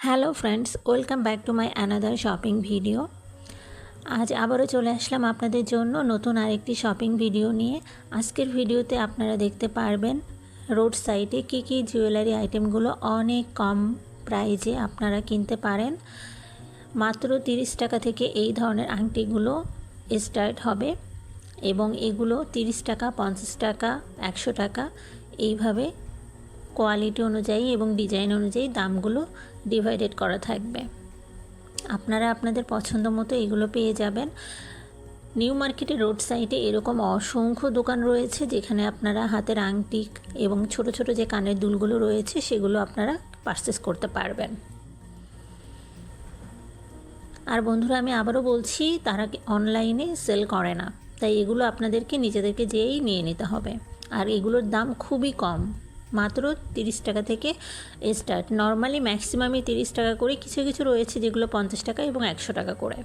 Hello friends welcome back to my another shopping video আজ আবারও চলে আসলাম আপনাদের জন্য নতুন আরেকটি শপিং ভিডিও নিয়ে। আজকের ভিডিওতে আপনারা দেখতে পারবেন রোড সাইডে কী কী জুয়েলারি আইটেমগুলো অনেক কম প্রাইজে আপনারা কিনতে পারেন। মাত্র তিরিশ টাকা থেকে এই ধরনের আংটিগুলো স্টার্ট হবে এবং এগুলো তিরিশ টাকা, পঞ্চাশ টাকা, একশো টাকা এইভাবে কোয়ালিটি অনুযায়ী এবং ডিজাইন অনুযায়ী দামগুলো ডিভাইডেড করা থাকবে। আপনারা আপনাদের পছন্দ মতো এগুলো পেয়ে যাবেন। নিউ মার্কেটে রোড সাইডে এরকম অসংখ্য দোকান রয়েছে যেখানে আপনারা হাতের আংটি এবং ছোট ছোট যে কানের দুলগুলো রয়েছে সেগুলো আপনারা পারচেস করতে পারবেন। আর বন্ধুরা, আমি আবারও বলছি, তারা অনলাইনে সেল করে না। তাই এগুলো আপনাদেরকে নিজেদেরকে যেয়েই নিয়ে নিতে হবে। আর এগুলোর দাম খুবই কম। মাত্র তিরিশ টাকা থেকে স্টার্ট নর্মালি ম্যাক্সিমামই তিরিশ টাকা করে কিছু কিছু রয়েছে যেগুলো পঞ্চাশ টাকা এবং একশো টাকা করে।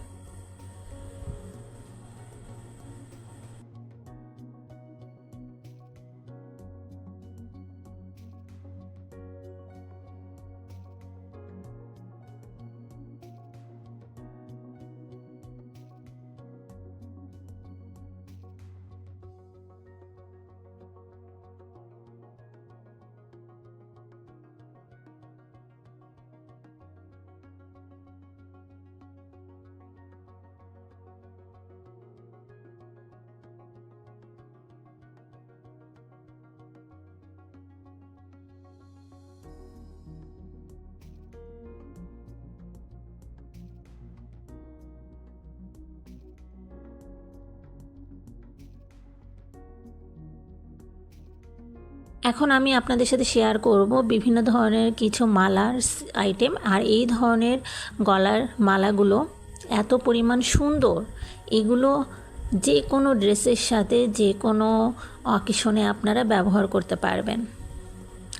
এখন আমি আপনাদের সাথে শেয়ার করব বিভিন্ন ধরনের কিছু মালার আইটেম আর এই ধরনের গলার মালাগুলো এত পরিমাণ সুন্দর। এগুলো যে কোনো ড্রেসের সাথে যে কোনো অকেশনে আপনারা ব্যবহার করতে পারবেন।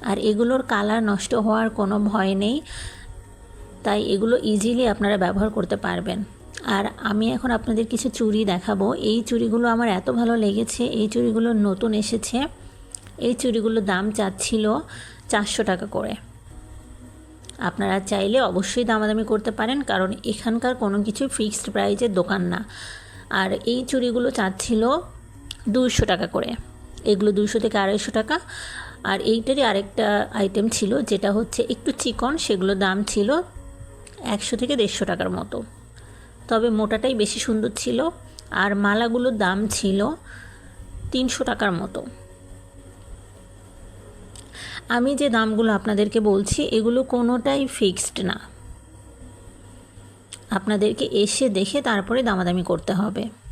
আর এগুলোর কালার নষ্ট হওয়ার কোনো ভয় নেই। তাই এগুলো ইজিলি আপনারা ব্যবহার করতে পারবেন। আর আমি এখন আপনাদের কিছু চুড়ি দেখাবো। এই চুড়িগুলো আমার এত ভালো লেগেছে। এই চুড়িগুলো নতুন এসেছে। এই চুড়িগুলোর দাম চাচ্ছিল চারশো টাকা করে। আপনারা চাইলে অবশ্যই দামাদামি করতে পারেন, কারণ এখানকার কোনো কিছু ফিক্সড প্রাইজের দোকান না। আর এই চুড়িগুলো চাচ্ছিল দুশো টাকা করে। এগুলো দুশো থেকে আড়াইশো টাকা। আর এইটারই আরেকটা আইটেম ছিল, যেটা হচ্ছে একটু চিকন সেগুলো দাম ছিল একশো থেকে দেড়শো টাকার মতো। তবে মোটাটাই বেশি সুন্দর ছিল, আর মালাগুলোর দাম ছিল তিনশো টাকার মতো। আমি যে দামগুলো আপনাদেরকে বলছি, এগুলো কোনোটাই ফিক্সড না। আপনাদেরকে এসে দেখে তারপরে দামাদামি করতে হবে।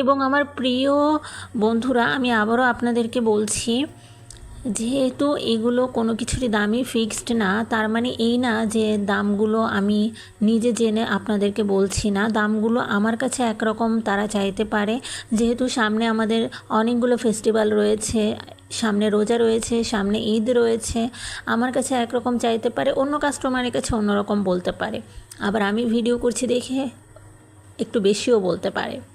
এবং আমার প্রিয় বন্ধুরা, আমি আবারও আপনাদেরকে বলছি, যেহেতু এগুলো কোনো কিছুরই দামই ফিক্সড না, তার মানে এই না যে দামগুলো আমি নিজে জেনে আপনাদেরকে বলছি না। দামগুলো আমার কাছে একরকম তারা চাইতে পারে। যেহেতু সামনে আমাদের অনেকগুলো ফেস্টিভ্যাল রয়েছে, সামনে রোজা রয়েছে, সামনে ঈদ রয়েছে, আমার কাছে একরকম চাইতে পারে, অন্য কাস্টমারের কাছে অন্যরকম বলতে পারে। আবার আমি ভিডিও করছি দেখে একটু বেশিও বলতে পারে।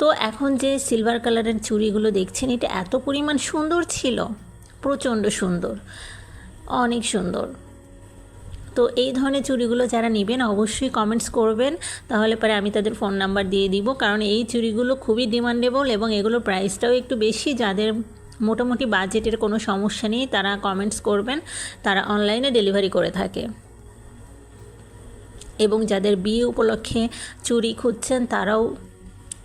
তো এখন যে সিলভার কালারের চুড়িগুলো দেখছেন, এটা এত পরিমাণ সুন্দর ছিল, প্রচণ্ড সুন্দর, অনেক সুন্দর। তো এই ধরনের চুড়িগুলো যারা নেবেন, অবশ্যই কমেন্টস করবেন, তাহলে পরে আমি তাদের ফোন নাম্বার দিয়ে দিব, কারণ এই চুড়িগুলো খুবই ডিমান্ডেবল এবং এগুলোর প্রাইসটাও একটু বেশি, যাদের মোটামুটি বাজেটের কোনো সমস্যা নেই, তারা কমেন্টস করবেন, তারা অনলাইনে ডেলিভারি করে থাকে। এবং যাদের বিয়ে উপলক্ষে চুরি খুঁজছেন, তারাও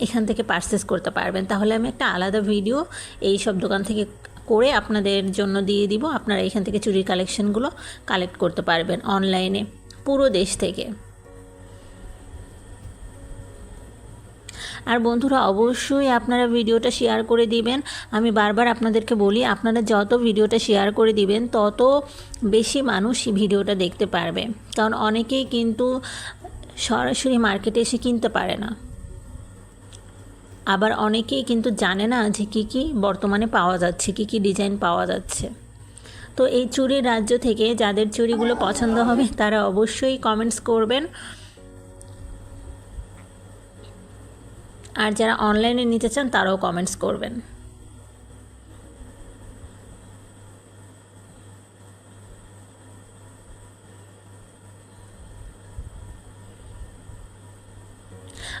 এখান থেকে পারচেস করতে পারবেন। তাহলে আমি একটা আলাদা ভিডিও এই সব দোকান থেকে করে আপনাদের জন্য দিয়ে দিব। আপনারা এখান থেকে চুরির কালেকশনগুলো কালেক্ট করতে পারবেন অনলাইনে পুরো দেশ থেকে। আর বন্ধুরা, অবশ্যই আপনারা ভিডিওটা শেয়ার করে দিবেন। আমি বারবার আপনাদেরকে বলি, আপনারা যত ভিডিওটা শেয়ার করে দিবেন, তত বেশি মানুষ ভিডিওটা দেখতে পারবে। কারণ অনেকেই কিন্তু সরাসরি মার্কেটে এসে কিনতে পারে না। আবার অনেকেই কিন্তু জানে না যে কী কী বর্তমানে পাওয়া যাচ্ছে, কী কী ডিজাইন পাওয়া যাচ্ছে। তো এই চুরির রাজ্য থেকে যাদের চুরিগুলো পছন্দ হবে, তারা অবশ্যই কমেন্টস করবেন। আর যারা অনলাইনে নিতে চান, তারাও কমেন্টস করবেন।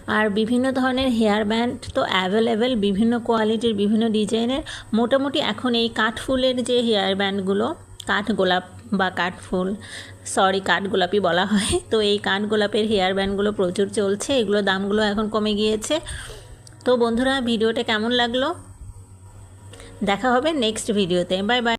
আর বিভিন্ন ধরনের হেয়ার ব্যান্ড তো অ্যাভেলেবেল বিভিন্ন কোয়ালিটির বিভিন্ন ডিজাইনের মোটামুটি এখন এই কাঠফুলের যে হেয়ার ব্যান্ডগুলো কাঠ গোলাপ বা কাঠফুল সরি কাঠ গোলাপি বলা হয়, তো এই কাঠ গোলাপের হেয়ার ব্যান্ডগুলো প্রচুর চলছে এগুলো দামগুলো এখন কমে গিয়েছে। তো বন্ধুরা, ভিডিওটা কেমন লাগল? দেখা হবে নেক্সট ভিডিওতে বাই বাই